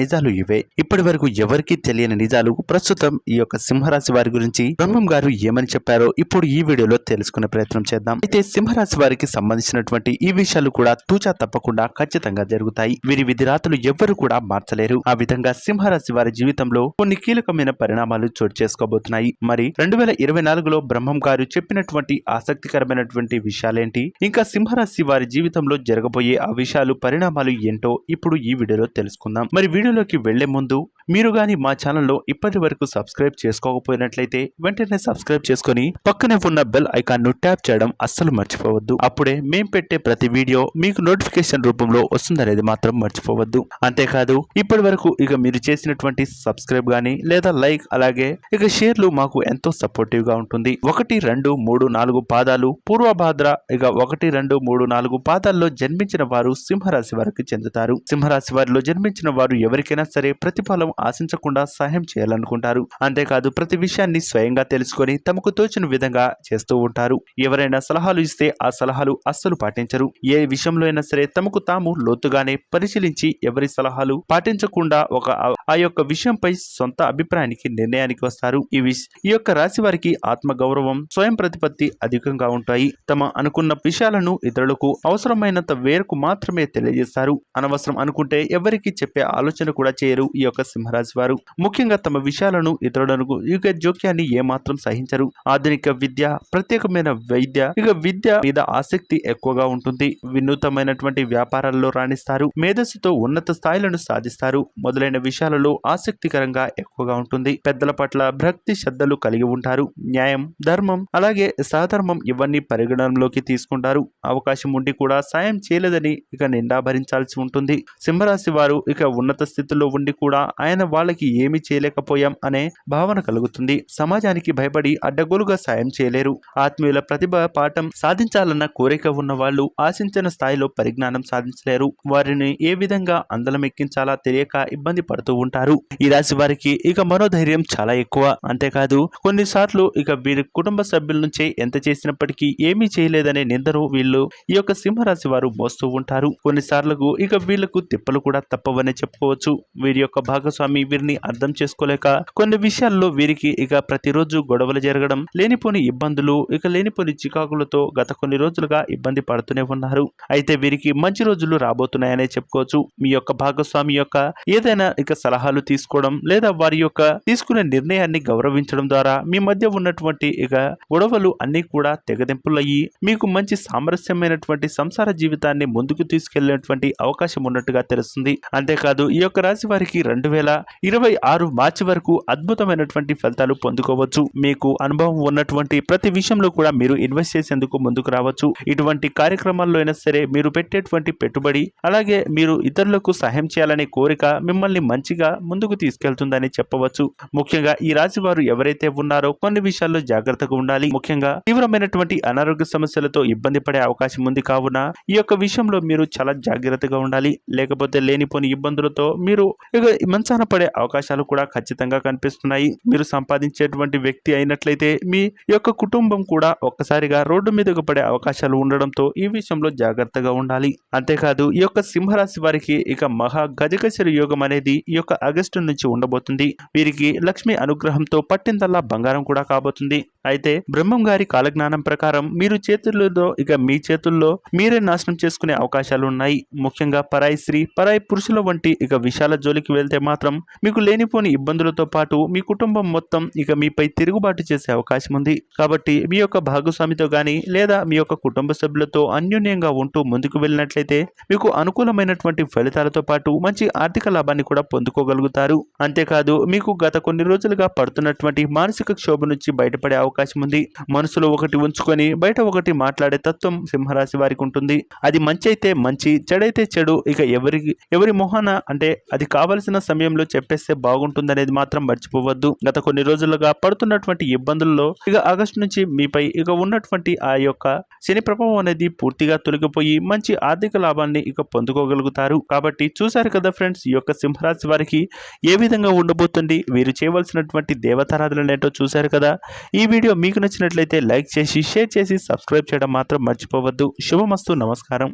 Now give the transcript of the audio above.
నిజాలు ఇవే. ఇప్పటి వరకు ఎవరికీ తెలియని నిజాలు ప్రస్తుతం ఈ యొక్క సింహరాశి వారి గురించి బ్రహ్మం గారు ఏమని చెప్పారో ఇప్పుడు ఈ వీడియోలో తెలుసుకునే ప్రయత్నం చేద్దాం. అయితే సింహరాశి వారికి సంబంధించినటువంటి ఈ విషయాలు కూడా తూచా తప్పకుండా ఖచ్చితంగా జరుగుతాయి. వీరి విధిరాతులు ఎవ్వరు కూడా మార్చలేరు. ఆ విధంగా సింహరాశి వారి జీవితంలో కొన్ని కీలకమైన పరిణామాలు చోటు చేసుకోబోతున్నాయి. మరి రెండు వేల ఇరవై నాలుగులో బ్రహ్మం గారు చెప్పినటువంటి ఆసక్తికరమైనటువంటి విషయాలేంటి? ఇంకా సింహరాశి వారి జీవితంలో జరగబోయే ఆ విషయాలు పరిణామాలు ఏంటో ఇప్పుడు ఈ వీడియోలో తెలుసుకుందాం. మరి వీడియోలోకి వెళ్ళే ముందు మీరు గాని మా ఛానల్లో ఇప్పటి వరకు సబ్స్క్రైబ్ చేసుకోకపోయినట్లయితే వెంటనే సబ్స్క్రైబ్ చేసుకొని పక్కనే ఉన్న బెల్ ఐకాన్ను ట్యాప్ చేయడం అస్సలు మర్చిపోవద్దు. అప్పుడే మేం పెట్టే ప్రతి వీడియో మీకు నోటిఫికేషన్ రూపంలో వస్తుందనేది మాత్రం మర్చిపోవద్దు. అంతేకాదు ఇప్పటి వరకు ఇక మీరు చేసినటువంటి సబ్స్క్రైబ్ కానీ లేదా లైక్ అలాగే ఇక షేర్లు మాకు ఎంతో సపోర్టివ్గా ఉంటుంది. ఒకటి రెండు మూడు నాలుగు పాదాలు పూర్వభాద్ర ఇక ఒకటి రెండు మూడు నాలుగు పాదాల్లో జన్మించిన వారు సింహరాశి వారికి చెందుతారు. సింహరాశి వారిలో జన్మించిన వారు ఎవరికైనా సరే ప్రతిఫలం ఆశించకుండా సహాయం చేయాలనుకుంటారు. అంతేకాదు ప్రతి విషయాన్ని స్వయంగా తెలుసుకొని తమకు తోచిన విధంగా చేస్తూ ఉంటారు. ఎవరైనా సలహాలు ఇస్తే ఆ సలహాలు అస్సలు పాటించరు. ఏ విషయంలో అయినా సరే తమకు తాము లోతుగానే పరిశీలించి ఎవరి సలహాలు పాటించకుండా ఒక ఆ- యొక్క విషయంపై సొంత అభిప్రాయానికి నిర్ణయానికి వస్తారు. ఈ ఈ యొక్క రాశి వారికి ఆత్మ గౌరవం స్వయం ప్రతిపత్తి అధికంగా ఉంటాయి. తమ అనుకున్న విషయాలను ఇతరులకు అవసరమైనంత వేరకు మాత్రమే తెలియజేస్తారు. అనవసరం అనుకుంటే ఎవరికి చెప్పే ఆలోచన కూడా చేయరు. ఈ యొక్క సింహరాశి వారు ముఖ్యంగా తమ విషయాలను ఇతరులకు యుగ జోక్యాన్ని ఏమాత్రం సహించరు. ఆధునిక విద్య ప్రత్యేకమైన వైద్య ఇక విద్య మీద ఆసక్తి ఎక్కువగా ఉంటుంది. వినూతమైనటువంటి వ్యాపారాల్లో రాణిస్తారు. మేధస్సుతో ఉన్నత స్థాయిలను సాధిస్తారు. మొదలైన విషయాలలో ఆసక్తికరంగా ఎక్కువగా ఉంటుంది. పెద్దల పట్ల భక్తి శ్రద్ధలు కలిగి ఉంటారు. న్యాయం ధర్మం అలాగే సహధర్మం ఇవన్నీ పరిగణనలోకి తీసుకుంటారు. అవకాశం ఉండి కూడా సాయం చేయలేదని ఇక నిండా భరించాల్సి ఉంటుంది. సింహరాశి వారు ఇక ఉన్నత స్థితిలో ఉండి కూడా ఆయన ఆయన వాళ్ళకి ఏమి చేయలేకపోయాం అనే భావన కలుగుతుంది. సమాజానికి భయపడి అడ్డగోలుగా సాయం చేయలేరు. ఆత్మీయుల ప్రతిభ పాఠం సాధించాలన్న కోరిక ఉన్న వాళ్ళు ఆశించిన స్థాయిలో పరిజ్ఞానం సాధించలేరు. వారిని ఏ విధంగా అందలం ఎక్కించాలా తెలియక ఇబ్బంది పడుతూ ఉంటారు. ఈ రాశి వారికి ఇక మనోధైర్యం చాలా ఎక్కువ. అంతేకాదు కొన్నిసార్లు ఇక వీరి కుటుంబ సభ్యుల నుంచే ఎంత చేసినప్పటికీ ఏమీ చేయలేదనే నిందను వీళ్ళు ఈ యొక్క సింహరాశి వారు మోస్తూ ఉంటారు. కొన్నిసార్లకు ఇక వీళ్ళకు తిప్పలు కూడా తప్పవని చెప్పుకోవచ్చు. వీరి యొక్క భాగస్వామి స్వామి వీరిని అర్థం చేసుకోలేక కొన్ని విషయాల్లో వీరికి ఇక ప్రతిరోజు గొడవలు జరగడం లేనిపోని ఇబ్బందులు ఇక లేనిపోని చికాకులతో గత కొన్ని రోజులుగా ఇబ్బంది పడుతూనే ఉన్నారు. అయితే వీరికి మంచి రోజులు రాబోతున్నాయనే చెప్పుకోవచ్చు. మీ యొక్క భాగస్వామి యొక్క ఏదైనా ఇక సలహాలు తీసుకోవడం లేదా వారి యొక్క తీసుకునే నిర్ణయాన్ని గౌరవించడం ద్వారా మీ మధ్య ఉన్నటువంటి ఇక గొడవలు అన్ని కూడా తెగదెంపులయ్యి మీకు మంచి సామరస్యమైనటువంటి సంసార జీవితాన్ని ముందుకు తీసుకెళ్ళేటువంటి అవకాశం ఉన్నట్టుగా తెలుస్తుంది. అంతేకాదు ఈ యొక్క రాశి వారికి రెండు వేల ఇరవై ఆరు మార్చి వరకు అద్భుతమైనటువంటి ఫలితాలు పొందుకోవచ్చు. మీకు అనుభవం ఉన్నటువంటి ప్రతి విషయంలో కూడా మీరు ఇన్వెస్ట్ చేసేందుకు ముందుకు రావచ్చు. ఇటువంటి కార్యక్రమాల్లో అయినా సరే మీరు పెట్టేటువంటి పెట్టుబడి అలాగే మీరు ఇతరులకు సహాయం చేయాలనే కోరిక మిమ్మల్ని మంచిగా ముందుకు తీసుకెళ్తుందని చెప్పవచ్చు. ముఖ్యంగా ఈ రాశి వారు ఎవరైతే ఉన్నారో కొన్ని విషయాల్లో జాగ్రత్తగా ఉండాలి. ముఖ్యంగా తీవ్రమైనటువంటి అనారోగ్య సమస్యలతో ఇబ్బంది పడే అవకాశం ఉంది కావున ఈ యొక్క విషయంలో మీరు చాలా జాగ్రత్తగా ఉండాలి. లేకపోతే లేనిపోని ఇబ్బందులతో మీరు ఇక మంచాన పడే అవకాశాలు కూడా ఖచ్చితంగా కనిపిస్తున్నాయి. మీరు సంపాదించేటువంటి వ్యక్తి అయినట్లయితే మీ యొక్క కుటుంబం కూడా ఒక్కసారిగా రోడ్డు మీదకు పడే అవకాశాలు ఉండడంతో ఈ విషయంలో జాగ్రత్తగా ఉండాలి. అంతేకాదు ఈ యొక్క సింహరాశి వారికి ఇక మహా గజకశర యోగం అనేది ఈ యొక్క ఆగస్టు నుంచి ఉండబోతుంది. వీరికి లక్ష్మి అనుగ్రహంతో పట్టిందల్లా బంగారం కూడా కాబోతుంది. అయితే బ్రహ్మం గారి కాలజ్ఞానం ప్రకారం మీరు చేతుల్లో ఇక మీ చేతుల్లో మీరే నాశనం చేసుకునే అవకాశాలు ఉన్నాయి. ముఖ్యంగా పరాయి స్త్రీ పరాయి పురుషుల వంటి ఇక విశాల జోలికి వెళ్తే మాత్రం మాత్రం మీకు లేనిపోని ఇబ్బందులతో పాటు మీ కుటుంబం మొత్తం ఇక మీపై తిరుగుబాటు చేసే అవకాశం ఉంది. కాబట్టి మీ యొక్క భాగస్వామితో కానీ లేదా మీ యొక్క కుటుంబ సభ్యులతో అన్యోన్యంగా ఉంటూ ముందుకు వెళ్ళినట్లయితే మీకు అనుకూలమైనటువంటి ఫలితాలతో పాటు మంచి ఆర్థిక లాభాన్ని కూడా పొందుకోగలుగుతారు. అంతేకాదు మీకు గత కొన్ని రోజులుగా పడుతున్నటువంటి మానసిక క్షోభ నుంచి బయటపడే అవకాశం ఉంది. మనసులో ఒకటి ఉంచుకొని బయట ఒకటి మాట్లాడే తత్వం సింహరాశి వారికి ఉంటుంది. అది మంచి అయితే మంచి చెడైతే చెడు ఇక ఎవరికి ఎవరి మొహాన అంటే అది కావలసిన సమయంలో చెప్పేస్తే బాగుంటుందనేది మాత్రం మర్చిపోవద్దు. గత కొన్ని రోజులుగా పడుతున్నటువంటి ఇబ్బందుల్లో ఇక ఆగస్టు నుంచి మీపై ఇక ఉన్నటువంటి ఆ యొక్క శని ప్రభావం అనేది పూర్తిగా తొలగిపోయి మంచి ఆర్థిక లాభాన్ని ఇక పొందుకోగలుగుతారు. కాబట్టి చూశారు కదా ఫ్రెండ్స్ ఈ యొక్క సింహరాశి వారికి ఏ విధంగా ఉండబోతుంది? వీరు చేయవలసినటువంటి దేవతారాధనలు ఏంటో చూశారు కదా? ఈ వీడియో మీకు నచ్చినట్లయితే లైక్ చేసి షేర్ చేసి సబ్స్క్రైబ్ చేయడం మాత్రం మర్చిపోవద్దు. శుభమస్తు నమస్కారం.